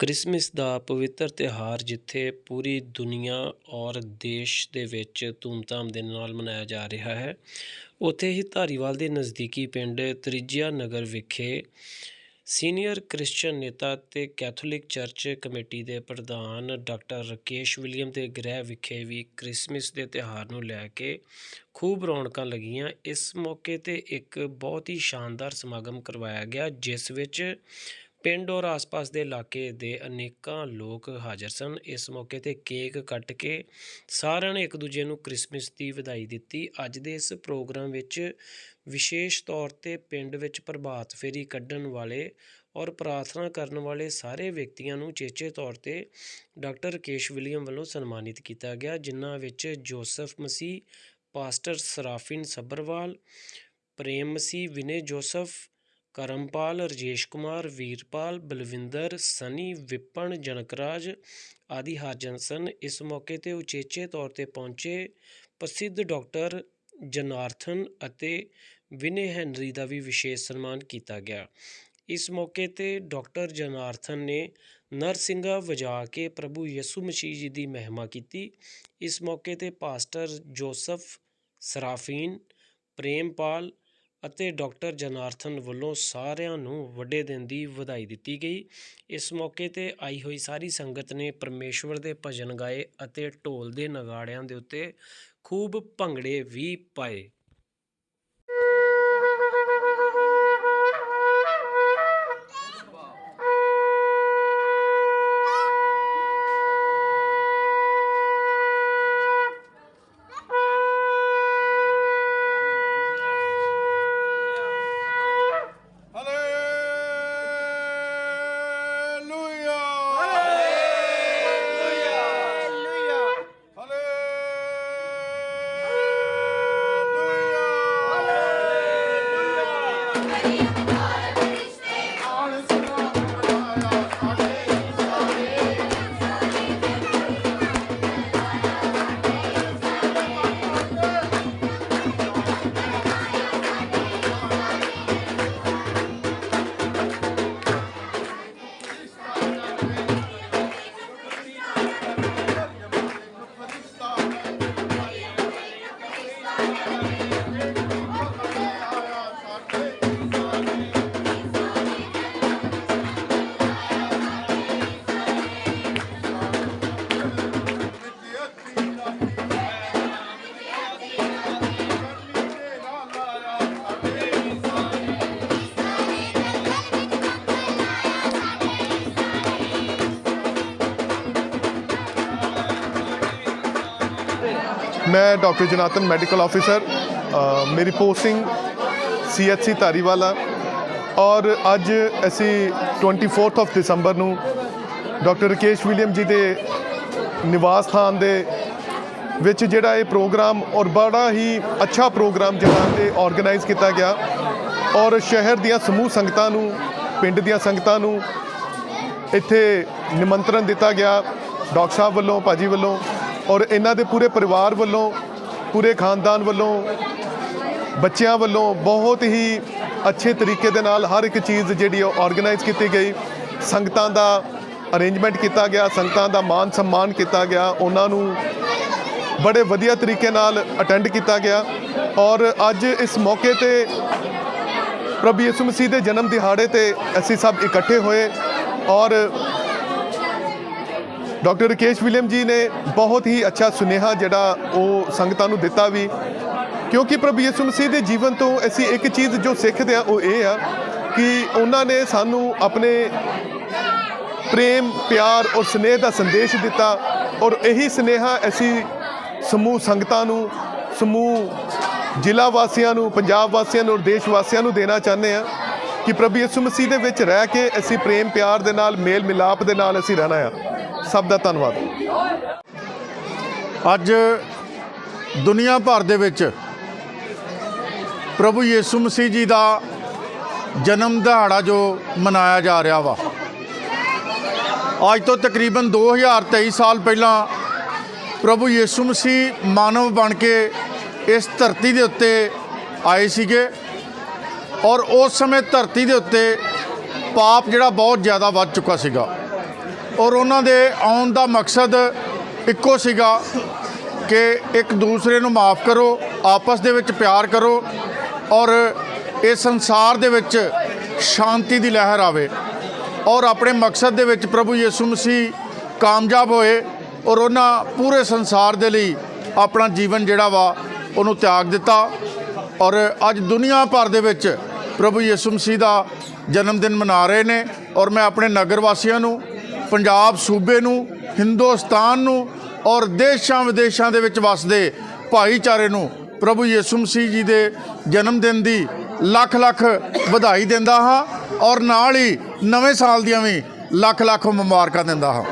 Christmas ਦਾ ਪਵਿੱਤਰ ਤਿਉਹਾਰ ਜਿੱਥੇ ਪੂਰੀ ਦੁਨੀਆ ਔਰ ਦੇਸ਼ ਦੇ ਵਿੱਚ ਧੂਮਧਾਮ ਦੇ ਨਾਲ ਮਨਾਇਆ ਜਾ ਰਿਹਾ ਹੈ, ਉੱਥੇ ਹੀ ਧਾਰੀਵਾਲ ਦੇ ਨਜ਼ਦੀਕੀ ਪਿੰਡ ਤ੍ਰਿਜਿਆ ਨਗਰ ਵਿਖੇ ਸੀਨੀਅਰ ਕ੍ਰਿਸਚੀਅਨ ਨੇਤਾ ਤੇ ਕੈਥੋਲਿਕ ਚਰਚ ਕਮੇਟੀ ਦੇ ਪ੍ਰਧਾਨ ਡਾਕਟਰ ਰਕੇਸ਼ ਵਿਲੀਅਮ ਦੇ ਗ੍ਰਹਿ ਵਿਖੇ ਵੀ ਕ੍ਰਿਸਮਸ ਦੇ ਤਿਉਹਾਰ ਨੂੰ ਲੈ ਕੇ ਖੂਬ ਰੌਣਕਾਂ ਲੱਗੀਆਂ। ਇਸ ਮੌਕੇ ਤੇ ਇੱਕ ਬਹੁਤ ਹੀ ਸ਼ਾਨਦਾਰ ਸਮਾਗਮ ਕਰਵਾਇਆ ਗਿਆ, ਜਿਸ ਵਿੱਚ ਪਿੰਡ ਔਰ ਆਸ-ਪਾਸ ਦੇ ਇਲਾਕੇ ਦੇ ਅਨੇਕਾਂ ਲੋਕ ਹਾਜ਼ਰ ਸਨ। ਇਸ ਮੌਕੇ ਤੇ ਕੇਕ ਕੱਟ ਕੇ ਸਾਰਿਆਂ ਨੇ ਇੱਕ ਦੂਜੇ ਨੂੰ ਕ੍ਰਿਸਮਸ ਦੀ ਵਧਾਈ ਦਿੱਤੀ। ਅੱਜ ਦੇ ਇਸ ਪ੍ਰੋਗਰਾਮ ਵਿੱਚ ਵਿਸ਼ੇਸ਼ ਤੌਰ ਤੇ ਪਿੰਡ ਵਿੱਚ ਪ੍ਰਭਾਤ ਫੇਰੀ ਕੱਢਣ ਵਾਲੇ ਔਰ ਪ੍ਰਾਰਥਨਾ ਕਰਨ ਵਾਲੇ ਸਾਰੇ ਵਿਅਕਤੀਆਂ ਨੂੰ ਚੇਚੇ ਤੌਰ ਤੇ ਡਾਕਟਰ ਕੇਸ਼ ਵਿਲੀਅਮ ਵੱਲੋਂ ਸਨਮਾਨਿਤ ਕੀਤਾ ਗਿਆ, ਜਿਨ੍ਹਾਂ ਵਿੱਚ ਜੋਸਫ ਮਸੀਹ, ਪਾਸਟਰ ਸਰਾਫਿਨ ਸੱਭਰਵਾਲ, ਪ੍ਰੇਮ ਮਸੀਹ ਵਿਨੇ ਜੋਸਫ ਕਰਮਪਾਲ ਰਜੇਸ਼ ਕੁਮਾਰ, ਵੀਰਪਾਲ ਬਲਵਿੰਦਰ, ਸਨੀ ਵਿਪਣ ਜਨਕਰਾਜ ਆਦਿ ਹਾਜ਼ਰ ਸਨ। ਇਸ ਮੌਕੇ ਤੇ ਉਚੇਚੇ ਤੌਰ ਤੇ ਪਹੁੰਚੇ ਪ੍ਰਸਿੱਧ ਡਾਕਟਰ ਜਨਾਰਥਨ ਅਤੇ ਵਿਨੇ ਹੈਨਰੀ ਦਾ ਵੀ ਵਿਸ਼ੇਸ਼ ਸਨਮਾਨ ਕੀਤਾ ਗਿਆ। ਇਸ ਮੌਕੇ ਤੇ ਡਾਕਟਰ ਜਨਾਰਥਨ ਨੇ ਨਰਸਿੰਘਾ ਵਜਾ ਕੇ ਪ੍ਰਭੂ ਯਿਸੂ ਮਸੀਹ ਜੀ ਦੀ ਮਹਿਮਾ ਕੀਤੀ। ਇਸ ਮੌਕੇ ਤੇ ਪਾਸਟਰ ਜੋਸਫ ਸਰਾਫੀਨ, ਪ੍ਰੇਮਪਾਲ ਅਤੇ ਡਾਕਟਰ ਜਨਾਰਥਨ ਵੱਲੋਂ ਸਾਰਿਆਂ ਨੂੰ ਵੱਡੇ ਦਿਨ ਦੀ ਵਧਾਈ ਦਿੱਤੀ ਗਈ। ਇਸ ਮੌਕੇ ਤੇ ਆਈ ਹੋਈ ਸਾਰੀ ਸੰਗਤ ਨੇ ਪਰਮੇਸ਼ਵਰ ਦੇ ਭਜਨ ਗਾਏ ਅਤੇ ਢੋਲ ਦੇ ਨਗਾੜਿਆਂ ਦੇ ਉੱਤੇ ਖੂਬ ਭੰਗੜੇ ਵੀ ਪਾਏ। Thank you. ਮੈਂ ਡਾਕਟਰ ਜਨਾਤਨ ਮੈਡੀਕਲ ਆਫੀਸਰ ਮੇਰੀ ਪੋਸਟਿੰਗ ਸੀਐਚਸੀ ਧਾਰੀਵਾਲਾ ਔਰ ਅੱਜ ਅਸੀਂ 24th ਆਫ ਦਸੰਬਰ ਨੂੰ ਡਾਕਟਰ ਰਕੇਸ਼ ਵਿਲੀਅਮ ਜੀ ਦੇ ਨਿਵਾਸ ਸਥਾਨ ਦੇ ਵਿੱਚ ਜਿਹੜਾ ਇਹ ਪ੍ਰੋਗਰਾਮ ਔਰ ਬੜਾ ਹੀ ਅੱਛਾ ਪ੍ਰੋਗਰਾਮ ਜਿਹੜਾ ਤੇ ਆਰਗੇਨਾਈਜ਼ ਕੀਤਾ ਗਿਆ। ਔਰ ਸ਼ਹਿਰ ਦੀਆਂ ਸਮੂਹ ਸੰਗਤਾਂ ਨੂੰ, ਪਿੰਡ ਦੀਆਂ ਸੰਗਤਾਂ ਨੂੰ ਇੱਥੇ ਨਿਮੰਤਰਣ ਦਿੱਤਾ ਗਿਆ। ਡਾਕਟਰ ਸਾਹਿਬ ਵੱਲੋਂ, ਭਾਜੀ ਵੱਲੋਂ ਔਰ ਇਹਨਾਂ ਦੇ ਪੂਰੇ ਪਰਿਵਾਰ ਵੱਲੋਂ, ਪੂਰੇ ਖਾਨਦਾਨ ਵੱਲੋਂ, ਬੱਚਿਆਂ ਵੱਲੋਂ ਬਹੁਤ ਹੀ ਅੱਛੇ ਤਰੀਕੇ ਦੇ ਨਾਲ ਹਰ ਇੱਕ ਚੀਜ਼ ਜਿਹੜੀ ਉਹ ਆਰਗੇਨਾਈਜ਼ ਕੀਤੀ ਗਈ। ਸੰਗਤਾਂ ਦਾ ਅਰੇਂਜਮੈਂਟ ਕੀਤਾ ਗਿਆ, ਸੰਗਤਾਂ ਦਾ ਮਾਨ ਸਨਮਾਨ ਕੀਤਾ ਗਿਆ, ਉਹਨਾਂ ਨੂੰ ਬੜੇ ਵਧੀਆ ਤਰੀਕੇ ਨਾਲ ਅਟੈਂਡ ਕੀਤਾ ਗਿਆ। ਔਰ ਅੱਜ ਇਸ ਮੌਕੇ ਤੇ ਪ੍ਰਭੂ ਯਿਸੂ ਮਸੀਹ ਦੇ ਜਨਮ ਦਿਹਾੜੇ ਤੇ ਅਸੀਂ ਸਭ ਇਕੱਠੇ ਹੋਏ ਔਰ ਡਾਕਟਰ ਰਕੇਸ਼ ਵਿਲੀਅਮ ਜੀ ਨੇ ਬਹੁਤ ਹੀ ਅੱਛਾ ਸੁਨੇਹਾ ਜਿਹੜਾ ਉਹ ਸੰਗਤਾਂ ਨੂੰ ਦਿੱਤਾ ਵੀ, ਕਿਉਂਕਿ ਪ੍ਰਭੂ ਯਿਸੂ ਮਸੀਹ ਦੇ ਜੀਵਨ ਤੋਂ ਅਸੀਂ ਇੱਕ ਚੀਜ਼ ਜੋ ਸਿੱਖਦੇ ਆ ਉਹ ਇਹ ਆ ਕਿ ਉਹਨਾਂ ਨੇ ਸਾਨੂੰ ਆਪਣੇ ਪ੍ਰੇਮ, ਪਿਆਰ ਔਰ ਸਨੇਹ ਦਾ ਸੰਦੇਸ਼ ਦਿੱਤਾ ਔਰ ਇਹੀ ਸਨੇਹਾ ਅਸੀਂ ਸਮੂਹ ਸੰਗਤਾਂ ਨੂੰ, ਸਮੂਹ ਜ਼ਿਲ੍ਹਾ ਵਾਸੀਆਂ ਨੂੰ, ਪੰਜਾਬ ਵਾਸੀਆਂ ਨੂੰ ਔਰ ਦੇਸ਼ ਵਾਸੀਆਂ ਨੂੰ ਦੇਣਾ ਚਾਹੁੰਦੇ ਆ ਕਿ ਪ੍ਰਭੂ ਯਿਸੂ ਮਸੀਹ ਦੇ ਵਿੱਚ ਰਹਿ ਕੇ ਅਸੀਂ ਪ੍ਰੇਮ ਪਿਆਰ ਦੇ ਨਾਲ ਮੇਲ ਮਿਲਾਪ ਦੇ ਨਾਲ ਅਸੀਂ ਰਹਿਣਾ ਆ। ਸਭ ਦਾ ਧੰਨਵਾਦ। ਅੱਜ ਦੁਨੀਆ ਭਰ ਦੇ ਵਿੱਚ ਪ੍ਰਭੂ ਯੀਸ਼ੂ ਮਸੀਹ ਜੀ ਦਾ ਜਨਮ ਦਿਹਾੜਾ ਜੋ ਮਨਾਇਆ ਜਾ ਰਿਹਾ ਵਾ, ਅੱਜ ਤੋਂ ਤਕਰੀਬਨ 2023 ਸਾਲ ਪਹਿਲਾਂ ਪ੍ਰਭੂ ਯੀਸ਼ੂ ਮਸੀਹ ਮਾਨਵ ਬਣ ਕੇ ਇਸ ਧਰਤੀ ਦੇ ਉੱਤੇ ਆਏ ਸੀਗੇ। ਔਰ ਉਸ ਸਮੇਂ ਧਰਤੀ ਦੇ ਉੱਤੇ ਪਾਪ ਜਿਹੜਾ ਬਹੁਤ ਜ਼ਿਆਦਾ ਵੱਧ ਚੁੱਕਾ ਸੀਗਾ। ਔਰ ਉਹਨਾਂ ਦੇ ਆਉਣ ਦਾ ਮਕਸਦ ਇੱਕੋ ਸੀਗਾ ਕਿ ਇੱਕ ਦੂਸਰੇ ਨੂੰ ਮਾਫ ਕਰੋ, ਆਪਸ ਦੇ ਵਿੱਚ ਪਿਆਰ ਕਰੋ ਔਰ ਇਸ ਸੰਸਾਰ ਦੇ ਵਿੱਚ ਸ਼ਾਂਤੀ ਦੀ ਲਹਿਰ ਆਵੇ। ਔਰ ਆਪਣੇ ਮਕਸਦ ਦੇ ਵਿੱਚ ਪ੍ਰਭੂ ਯਿਸੂ ਮਸੀਹ ਕਾਮਯਾਬ ਹੋਏ ਔਰ ਉਹਨਾਂ ਪੂਰੇ ਸੰਸਾਰ ਦੇ ਲਈ ਆਪਣਾ ਜੀਵਨ ਜਿਹੜਾ ਵਾ ਉਹਨੂੰ ਤਿਆਗ ਦਿੱਤਾ। ਔਰ ਅੱਜ ਦੁਨੀਆ ਭਰ ਦੇ ਵਿੱਚ ਪ੍ਰਭੂ ਯਿਸੂ ਮਸੀਹ ਦਾ ਜਨਮ ਦਿਨ ਮਨਾ ਰਹੇ ਨੇ ਔਰ ਮੈਂ ਆਪਣੇ ਨਗਰ ਵਾਸੀਆਂ ਨੂੰ, ਪੰਜਾਬ ਸੂਬੇ ਨੂੰ, ਹਿੰਦੁਸਤਾਨ ਨੂੰ ਔਰ ਦੇਸ਼ਾਂ ਵਿਦੇਸ਼ਾਂ ਦੇ ਵਿੱਚ ਵਸਦੇ ਭਾਈਚਾਰੇ ਨੂੰ ਪ੍ਰਭੂ ਯਿਸੂ ਮਸੀਹ ਜੀ ਦੇ ਜਨਮ ਦਿਨ ਦੀ ਲੱਖ ਲੱਖ ਵਧਾਈ ਦਿੰਦਾ ਹਾਂ ਔਰ ਨਾਲ ਹੀ ਨਵੇਂ ਸਾਲ ਦੀਆਂ ਵੀ ਲੱਖ ਲੱਖ ਮੁਬਾਰਕਾਂ ਦਿੰਦਾ ਹਾਂ।